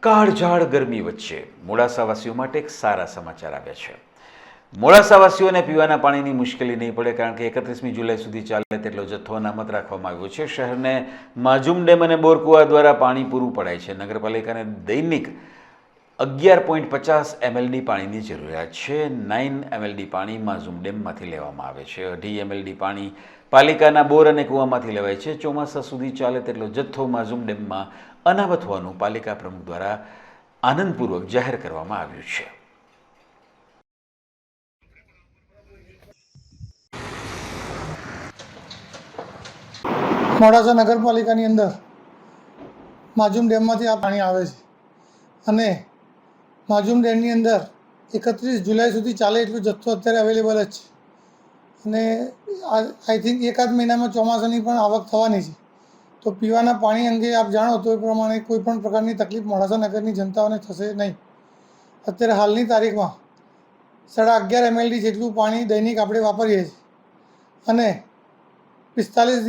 કાળઝાળ ગરમી વચ્ચે મોડાસાવાસીઓ માટે એક સારા સમાચાર આવ્યા છે. મોડાસાવાસીઓને પીવાના પાણીની મુશ્કેલી નહીં પડે કારણ કે એકત્રીસમી જુલાઈ સુધી ચાલે તેટલો જથ્થો અનામત રાખવામાં આવ્યો છે. શહેરને માજુમ ડેમ અને બોરકુવા દ્વારા પાણી પૂરું પડાય છે. નગરપાલિકાને દૈનિક અગિયાર પોઈન્ટ પચાસ એમએલડી પાણીની જરૂરિયાત છે. નાઇન એમએલડી પાણી માઝુમ ડેમમાંથી લેવામાં આવે છે. અઢી એમએલડી પાણી પાલિકાના બોર અને કૂવામાંથી લેવાય છે. ચોમાસા સુધી ચાલે તેટલો જથ્થો માઝુમ ડેમમાં અનામત હોવાનું પાલિકા પ્રમુખ દ્વારા આનંદપૂર્વક જાહેર કરવામાં આવ્યું છે. મોડાસા નગરપાલિકાની અંદર માજુમ ડેમમાંથી આ પાણી આવે છે. અને માજુમ ડેમની અંદર એકત્રીસ જુલાઈ સુધી ચાલે એટલો જથ્થો અત્યારે અવેલેબલ જ છે. અને આઈ થિંક એકાદ મહિનામાં ચોમાસાની પણ આવક થવાની છે. તો પીવાના પાણી અંગે આપ જાણો તો એ પ્રમાણે કોઈ પણ પ્રકારની તકલીફ મોડાસા નગરની જનતાઓને થશે નહીં. અત્યારે હાલની તારીખમાં સાડા અગિયાર એમએલડી જેટલું પાણી દૈનિક આપણે વાપરીએ છીએ. અને પિસ્તાલીસ દિવસ